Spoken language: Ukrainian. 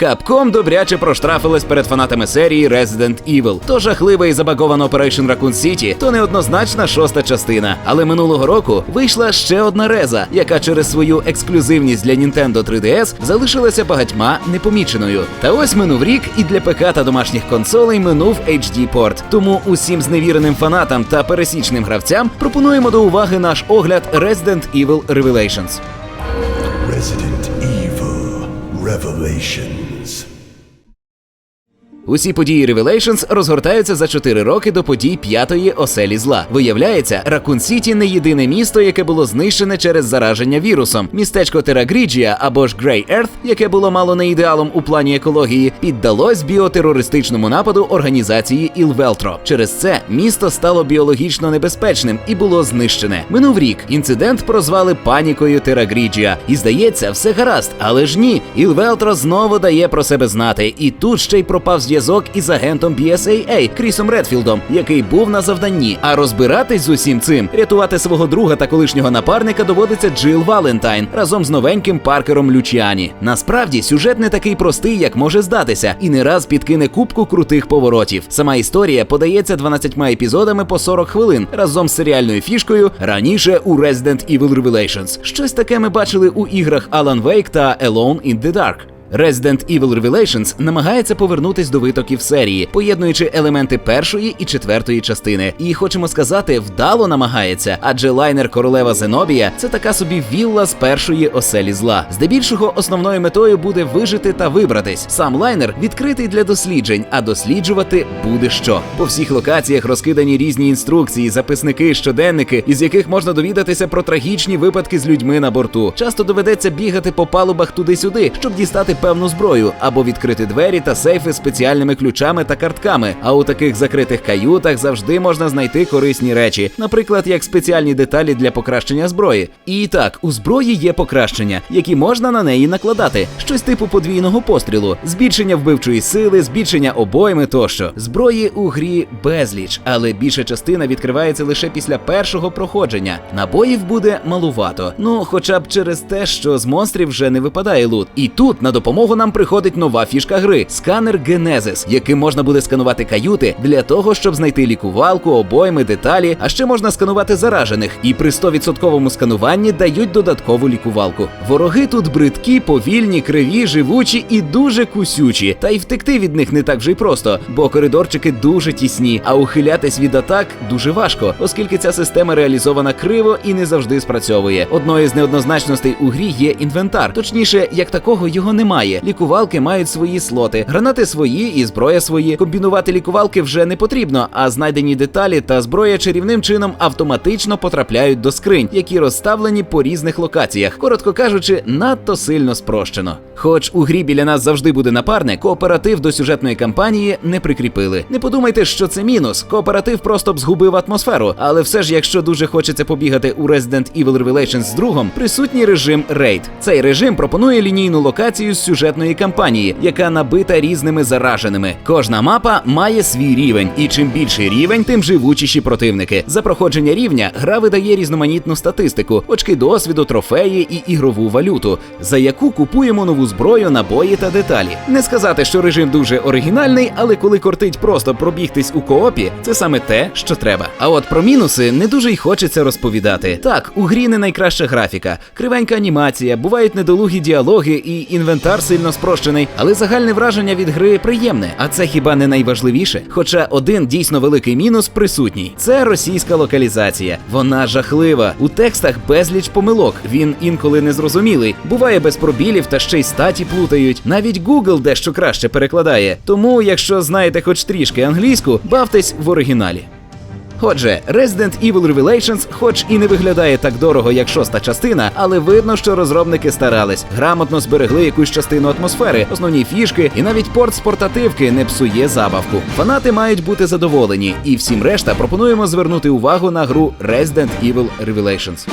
Capcom добряче проштрафилась перед фанатами серії Resident Evil. То жахлива і забагована Operation Raccoon City, то неоднозначна шоста частина. Але минулого року вийшла ще одна реза, яка через свою ексклюзивність для Nintendo 3DS залишилася багатьма непоміченою. Та ось минув рік, і для ПК та домашніх консолей минув HD порт. Тому усім зневіреним фанатам та пересічним гравцям пропонуємо до уваги наш огляд Resident Evil Revelations. Resident Evil Revelations. Усі події Revelations розгортаються за 4 роки до подій п'ятої оселі зла. Виявляється, Ракун Сіті не єдине місто, яке було знищене через зараження вірусом. Містечко Терагріджія або ж Грей Ерт, яке було мало не ідеалом у плані екології, піддалось біотерористичному нападу організації Ілвелтро. Через це місто стало біологічно небезпечним і було знищене. Минув рік. Інцидент прозвали панікою Терагріджія. І здається, все гаразд, але ж ні. Ілвелтро знову дає про себе знати. І тут ще й пропав зв'язок із агентом BSAA Крісом Редфілдом, який був на завданні. А розбиратись з усім цим, рятувати свого друга та колишнього напарника доводиться Джил Валентайн разом з новеньким Паркером Лючіані. Насправді сюжет не такий простий, як може здатися, і не раз підкине кубку крутих поворотів. Сама історія подається 12 епізодами по 40 хвилин разом з серіальною фішкою раніше у Resident Evil Revelations. Щось таке ми бачили у іграх Alan Wake та Alone in the Dark. Resident Evil Revelations намагається повернутись до витоків серії, поєднуючи елементи першої і четвертої частини. І хочемо сказати, вдало намагається, адже лайнер королева Зенобія це така собі вілла з першої оселі зла. Здебільшого основною метою буде вижити та вибратись. Сам лайнер відкритий для досліджень, а досліджувати буде що. По всіх локаціях розкидані різні інструкції, записники, щоденники, із яких можна довідатися про трагічні випадки з людьми на борту. Часто доведеться бігати по палубах туди-сюди, щоб дістати певну зброю або відкрити двері та сейфи спеціальними ключами та картками. А у таких закритих каютах завжди можна знайти корисні речі, наприклад, як спеціальні деталі для покращення зброї. І так, у зброї є покращення, які можна на неї накладати, щось типу подвійного пострілу, збільшення вбивчої сили, збільшення обойми тощо. Зброї у грі безліч, але більша частина відкривається лише після першого проходження. Набоїв буде малувато. Ну, хоча б через те, що з монстрів вже не випадає лут. І тут на допомогу нам приходить нова фішка гри сканер Genesis, яким можна буде сканувати каюти для того, щоб знайти лікувалку, обойми, деталі. А ще можна сканувати заражених, і при 100% скануванні дають додаткову лікувалку. Вороги тут бридкі, повільні, криві, живучі і дуже кусючі. Та й втекти від них не так вже й просто, бо коридорчики дуже тісні, а ухилятись від атак дуже важко, оскільки ця система реалізована криво і не завжди спрацьовує. Одною з неоднозначностей у грі є інвентар, точніше, як такого його немає. Лікувалки мають свої слоти, гранати свої і зброя свої. Комбінувати лікувалки вже не потрібно, а знайдені деталі та зброя чарівним чином автоматично потрапляють до скринь, які розставлені по різних локаціях. Коротко кажучи, надто сильно спрощено. Хоч у грі біля нас завжди буде напарник, кооператив до сюжетної кампанії не прикріпили. Не подумайте, що це мінус. Кооператив просто б згубив атмосферу. Але все ж, якщо дуже хочеться побігати у Resident Evil Revelations з другом, присутній режим Raid. Цей режим пропонує лінійну локацію з сюжетної кампанії, яка набита різними зараженими. Кожна мапа має свій рівень, і чим більший рівень, тим живучіші противники. За проходження рівня гра видає різноманітну статистику, очки досвіду, трофеї і ігрову валюту, за яку купуємо нову зброю, набої та деталі. Не сказати, що режим дуже оригінальний, але коли кортить просто пробігтись у коопі, це саме те, що треба. А от про мінуси не дуже й хочеться розповідати. Так, у грі не найкраща графіка, кривенька анімація, бувають недолугі діалоги і інвентар сильно спрощений, але загальне враження від гри приємне. А це хіба не найважливіше? Хоча один дійсно великий мінус присутній: це російська локалізація. Вона жахлива. У текстах безліч помилок. Він інколи незрозумілий. Буває без пробілів та ще й статі плутають. Навіть Google дещо краще перекладає. Тому, якщо знаєте хоч трішки англійську, бавтесь в оригіналі. Отже, Resident Evil Revelations, хоч і не виглядає так дорого, як шоста частина, але видно, що розробники старались, грамотно зберегли якусь частину атмосфери, основні фішки, і навіть порт з портативки не псує забавку. Фанати мають бути задоволені, і всім решта пропонуємо звернути увагу на гру Resident Evil Revelations.